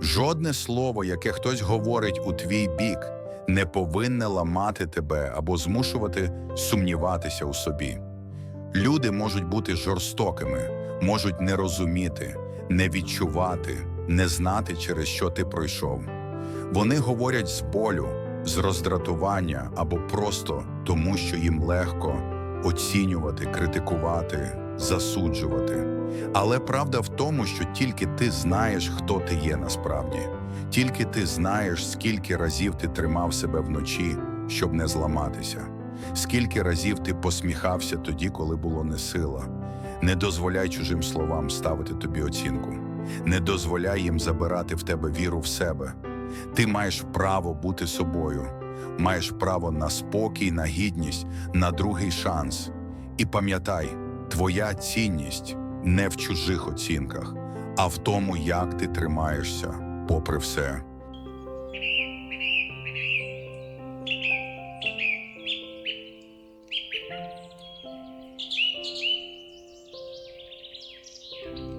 Жодне слово, яке хтось говорить у твій бік, не повинне ламати тебе або змушувати сумніватися у собі. Люди можуть бути жорстокими, можуть не розуміти, не відчувати, не знати, через що ти пройшов. Вони говорять з болю, з роздратування або просто тому, що їм легко оцінювати, критикувати, засуджувати. Але правда в тому, що тільки ти знаєш, хто ти є насправді, тільки ти знаєш, скільки разів ти тримав себе вночі, щоб не зламатися, скільки разів ти посміхався тоді, коли було не сила. Не дозволяй чужим словам ставити тобі оцінку, не дозволяй їм забирати в тебе віру в себе. Ти маєш право бути собою, маєш право на спокій, на гідність, на другий шанс. І пам'ятай, твоя цінність не в чужих оцінках, а в тому, як ти тримаєшся попри все.